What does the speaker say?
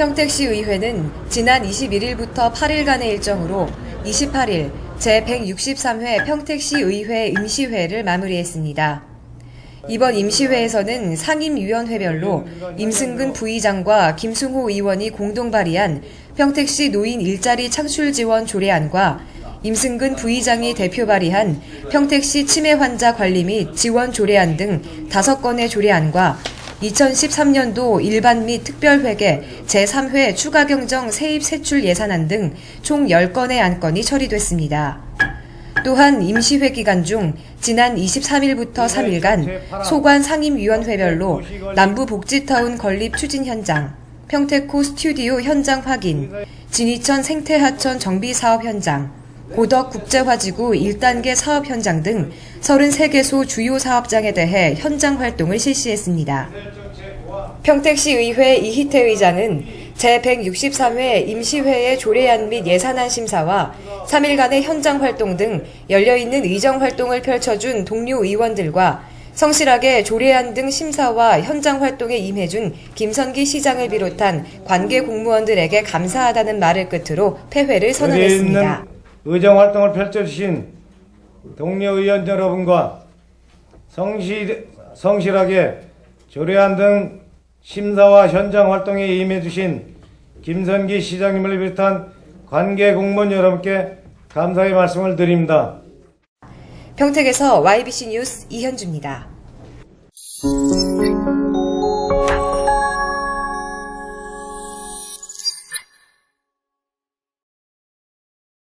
평택시 의회는 지난 21일부터 8일간의 일정으로 28일 제163회 평택시 의회 임시회를 마무리했습니다. 이번 임시회에서는 상임위원회별로 임승근 부의장과 김승호 의원이 공동 발의한 평택시 노인 일자리 창출 지원 조례안과 임승근 부의장이 대표 발의한 평택시 치매 환자 관리 및 지원 조례안 등 5건의 조례안과 2013년도 일반 및 특별회계 제3회 추가 경정 세입 세출 예산안 등 총 10건의 안건이 처리됐습니다. 또한 임시회 기간 중 지난 23일부터 3일간 소관 상임위원회별로 남부 복지타운 건립 추진 현장, 평택호 스튜디오 현장 확인, 진이천 생태하천 정비 사업 현장, 고덕 국제화지구 1단계 사업 현장 등 33개소 주요 사업장에 대해 현장 활동을 실시했습니다. 평택시 의회 이희태 의장은 제163회 임시회의 조례안 및 예산안 심사와 3일간의 현장 활동 등 열려있는 의정 활동을 펼쳐준 동료 의원들과 성실하게 조례안 등 심사와 현장 활동에 임해준 김선기 시장을 비롯한 관계 공무원들에게 감사하다는 말을 끝으로 폐회를 선언했습니다. 의정 활동을 펼쳐주신 동료 의원 여러분과 성실, 성실하게 조례안 등 심사와 현장 활동에 임해주신 김선기 시장님을 비롯한 관계 공무원 여러분께 감사의 말씀을 드립니다. 평택에서 YBC 뉴스 이현주입니다.